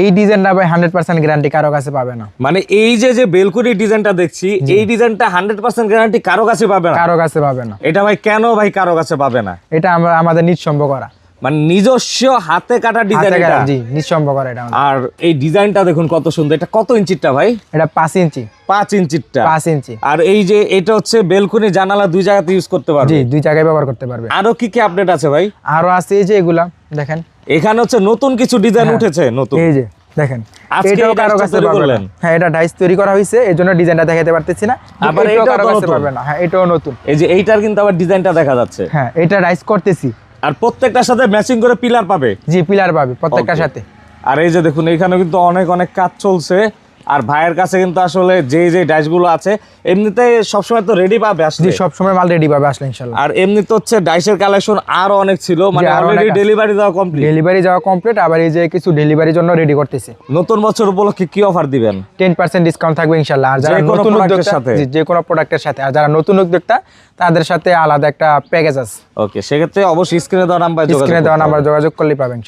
এই ডিজাইনটা ভাই হান্ড্রেড পার্সেন্ট গ্যারান্টি কারও কাছে পাবে না। মানে এই যে যে বেলকুনি ডিজাইনটা দেখছি এই ডিজাইনটা হান্ড্রেড পার্সেন্ট গ্যারান্টি কারও কাছে পাবে না। কারও কাছে পাবে না। এটা ভাই কেন ভাই কারও কাছে পাবে না? এটা আমরা আমাদের নিঃসম্ভ করা। মানে নিজস্ব হাতে কাটা ডিজাইন এটা? জি নিঃসম্ভ করা এটা আর এই ডিজাইনটা দেখুন কত সুন্দর। এটা কত ইঞ্চিটা ভাই? এটা পাঁচ ইঞ্চি। পাঁচ ইঞ্চিটা পাঁচ ইঞ্চি। আর এই যে এটা হচ্ছে বেলকুনি জানালা দুই জায়গাতে ইউজ করতে পারবে? জি দুই জায়গায় ব্যবহার করতে পারবে। আরও কি কি আপডেট আছে ভাই? আরও আছে এই যে এগুলা দেখেন। এখানে হচ্ছে নতুন কিছু ডিজাইন উঠেছে নতুন। এই যে দেখেন। এটাও কারও কাছে তৈরি পাবে না। করলেন? হ্যাঁ এটা ডাইস তৈরি করা হয়েছে এই জন্য ডিজাইনটা দেখাতে পারতেছি না। আবার এটাও কারও কাছে নতুন। না। হ্যাঁ এটাও নতুন। এই যে এইটার কিন্তু আবার ডিজাইনটা দেখা যাচ্ছে। হ্যাঁ এটা ডাইস করতেছি। আর প্রত্যেকটার সাথে ম্যাচিং করে পিলার পাবে। জি পিলার পাবে প্রত্যেকটার সাথে। আর এই যে দেখুন এখানে কিন্তু অনেক অনেক কাজ চলছে। আর ভাইয়ের কাছে কিন্তু আসলে যে যে ডাইসগুলো আছে এমনিতে সবসময় তো রেডি পাবে আসলে। সব সময় মাল রেডি পাবে আসলে ইনশাল্লাহ আর এমনি তো হচ্ছে ডাইসের কালেকশন আরও অনেক ছিল মানে অলরেডি ডেলিভারি দেওয়া কমপ্লিট ডেলিভারি যাওয়া কমপ্লিট আবার এই যে কিছু ডেলিভারির জন্য রেডি করতেছে। নতুন বছর উপলক্ষে কি অফার দিবেন? টেন পার্সেন্ট ডিসকাউন্ট থাকবে ইনশাল্লাহ আর যারা নতুন উদ্যোক্তা যে কোনো প্রোডাক্টের সাথে। আর যারা নতুন উদ্যোক্তা তাদের সাথে আলাদা একটা প্যাকেজ আছে। ওকে সেক্ষেত্রে অবশ্যই স্ক্রিনে দেওয়া নাম্বার যোগাযোগ স্ক্রিনে দেওয়া নাম্বার যোগাযোগ করলেই পাবেন